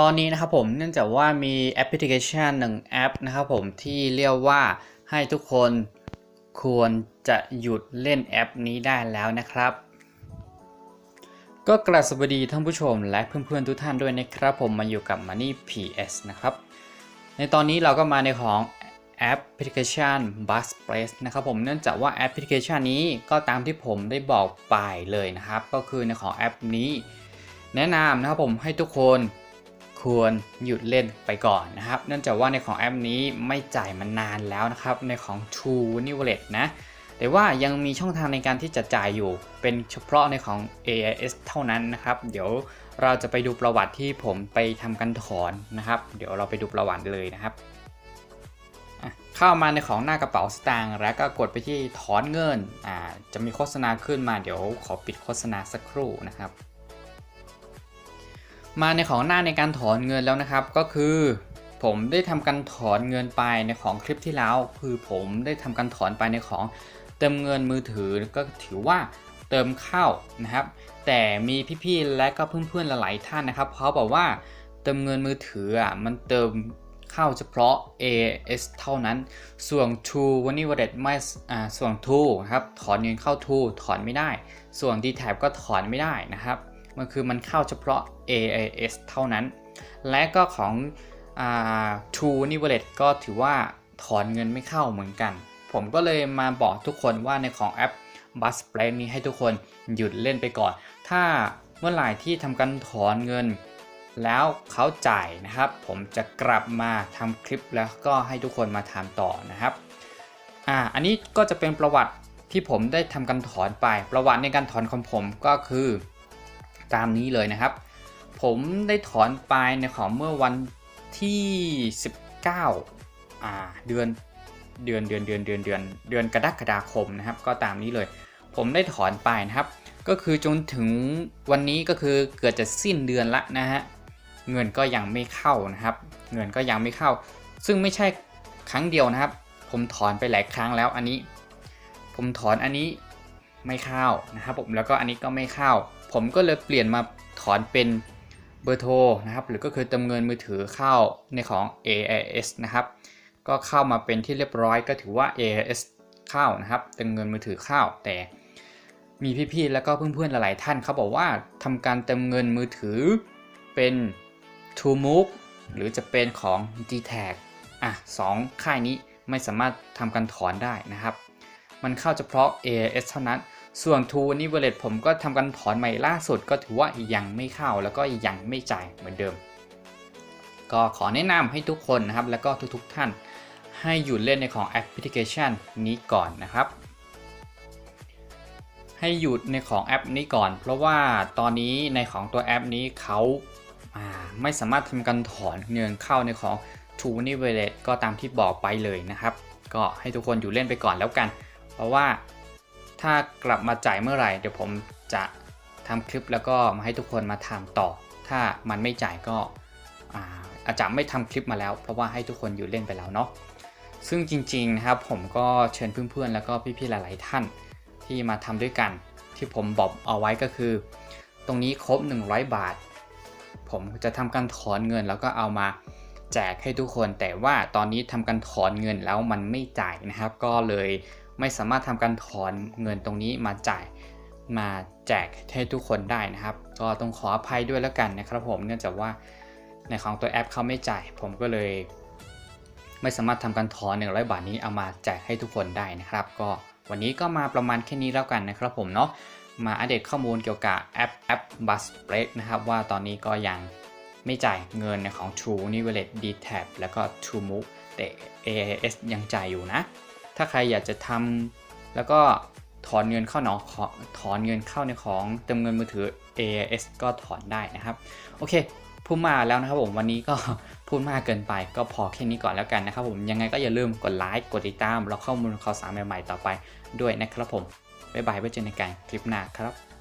ตอนนี้นะครับผมเนื่องจากว่ามีแอปพลิเคชันหนึ่งแอปนะครับผมที่เรียกว่าให้ทุกคนควรจะหยุดเล่นแอปนี้ได้แล้วนะครับ ก็กราบสวัสดีท่านผู้ชมและเพื่อนๆทุกท่านด้วยนะครับ ผมมาอยู่กับ Money PS นะครับ ในตอนนี้เราก็มาในของแอปพลิเคชัน Bus Press นะครับผมเนื่องจากว่าแอปพลิเคชันนี้ก็ตามที่ผมได้บอกไปเลยนะครับ ก็คือในของแอปนี้ แนะนำนะครับผมให้ทุกคน ควรหยุดเล่นไปก่อนนะครับ เนื่องจากว่าในของแอปนี้ไม่จ่ายมานานแล้วนะครับ ในของ True n i w a l l e t นะแต่ว่ายังมีช่องทางในการที่จะจ่ายอยู่ เป็นเฉพาะในของ AIS เท่านั้นนะครับ เดี๋ยวเราจะไปดูประวัติที่ผมไปทำการถอนนะครับ เดี๋ยวเราไปดูประวัติเลยนะครับเข้ามาในของหน้ากระเป๋าสตางค์แล้วก็กดไปที่ถอนเงินอ่าจะมีโฆษณาขึ้นมาเดี๋ยวขอปิดโฆษณาสักครู่นะครับ มาในของหน้าในการถอนเงินแล้วนะครับก็คือ ผมได้ทำการถอนเงินไปในของคลิปที่แล้ว คือผมได้ทำการถอนไปในของเติมเงินมือถือก็ถือว่าเติมเข้านะครับ แต่มีพี่ๆและก็เพื่อนๆหลายๆท่านนะครับเขาบอกว่าเติมเงินมือถืออะมันเติมเข้าเฉพาะ AS เท่านั้น ส่วน True วันนี้ Wallet ไม่อ่าส่วน True นะครับถอนเงินเข้า True ถอนไม่ได้ ส่วน d t a b ก็ถอนไม่ได้นะครับ มันคือมันเข้าเฉพาะ AIS เท่านั้น และก็ของอ True นี่ Wallet ก็ถือว่าถอนเงินไม่เข้าเหมือนกัน ผมก็เลยมาบอกทุกคนว่าในของแอป Bus Play นี้ให้ทุกคนหยุดเล่นไปก่อน ถ้าเมื่อไหร่ที่ทำการถอนเงิน แล้วเขาจ่ายนะครับ ผมจะกลับมาทำคลิปแล้วก็ให้ทุกคนมาทำต่อนะครับอ่าอันนี้ก็จะเป็นประวัติที่ผมได้ทำการถอนไป ประวัติในการถอนของผมก็คือ ตามนี้เลยนะครับ ผมได้ถอนไปในของเมื่อวันที่ 19อ่าเดือนเดือนเดือนเดือนเดือนเดือนเดือนกรกฎาคมนะครับ ก็ตามนี้เลย ผมได้ถอนไปนะครับ ก็คือจนถึงวันนี้ก็คือเกือบจะสิ้นเดือนละนะฮะเงินก็ยังไม่เข้านะครับ เงินก็ยังไม่เข้า ซึ่งไม่ใช่ครั้งเดียวนะครับ ผมถอนไปหลายครั้งแล้วอันนี้ ผมถอนอันนี้ไม่เข้านะครับผมแล้วก็อันนี้ก็ไม่เข้า ผมก็เลยเปลี่ยนมาถอนเป็นเบอร์โทรนะครับหรือก็คือเติมเงินมือถือเข้าในของ AIS นะครับก็เข้ามาเป็นที่เรียบร้อยก็ถือว่า AIS เข้านะครับเติมเงินมือถือเข้าแต่มีพี่ๆแล้วก็เพื่อนๆหลายๆท่านเขาบอกว่าทำการเติมเงินมือถือเป็น True Move หรือจะเป็นของ d t a g อะสองค่ายนี้ไม่สามารถทำการถอนได้นะครับ มันเข้าเฉพาะ AIS เท่านั้น ส่วน True นี่ Wallet ผมก็ทำการถอนใหม่ล่าสุดก็ถือว่ายังไม่เข้าแล้วก็ยังไม่จ่ายเหมือนเดิม ก็ขอแนะนำให้ทุกคนนะครับ แล้วก็ทุกๆท่าน ให้หยุดเล่นในของแอปพลิเคชันนี้ก่อนนะครับ ให้หยุดในของแอปนี้ก่อน เพราะว่าตอนนี้ในของตัวแอปนี้เขาาไม่สามารถทำการถอนเงินเข้าในของ True n i v a l e t ก็ตามที่บอกไปเลยนะครับ ก็ให้ทุกคนอยู่เล่นไปก่อนแล้วกัน เพราะว่า ถ้ากลับมาจ่ายเมื่อไหร่ เดี๋ยวผมจะทำคลิปแล้วก็มาให้ทุกคนมาทำต่อ ถ้ามันไม่จ่ายก็อาอาจจะไม่ทำคลิปมาแล้ว เพราะว่าให้ทุกคนอยู่เล่นไปแล้วเนาะซึ่งจริงๆนะครับผมก็เชิญเพื่อนๆ แล้วก็พี่ๆ หลายๆ ท่านที่มาทำด้วยกัน ที่ผมบอกเอาไว้ก็คือ ตรงนี้ครบ 100 บาท ผมจะทำการถอนเงินแล้วก็เอามาแจกให้ทุกคน แต่ว่าตอนนี้ทำการถอนเงินแล้วมันไม่จ่ายนะครับ ก็เลย ไม่สามารถทำการถอนเงินตรงนี้มาจ่ายมาแจกให้ทุกคนได้นะครับ ก็ต้องขออภัยด้วยแล้วกันนะครับ ผมเนื่องจากว่าในของตัวแอปเขาไม่จ่าย ผมก็เลย ไม่สามารถทำการถอน 100 บาทนี้เอามาแจกให้ทุกคนได้นะครับ ก็วันนี้ก็มาประมาณแค่นี้แล้วกันนะครับ ผมเนาะมาอัปเดตข้อมูลเกี่ยวกับแอปแอป Bus Break นะครับว่าตอนนี้ก็ยังไม่จ่ายเงินในของ True n i v a l e t d t a b แล้วก็ True Move แต่ AIS ยังจ่ายอยู่นะ ถ้าใครอยากจะทำแล้วก็ถอนเงินเข้าหนอขอถอนเงินเข้าในของเติมเงินมือถือ AIS ก็ถอนได้นะครับ โอเคพูดมาแล้วนะครับผมวันนี้ก็พูดมากเกินไปก็พอแค่นี้ก่อนแล้วกันนะครับผมยังไงก็อย่าลืมกดไลค์กดติดตาม แล้วข้อมูลข่าวสารใหม่ๆต่อไปด้วยนะครับผมบ๊ายบายไว้เจอกันในการคลิปหน้าครับ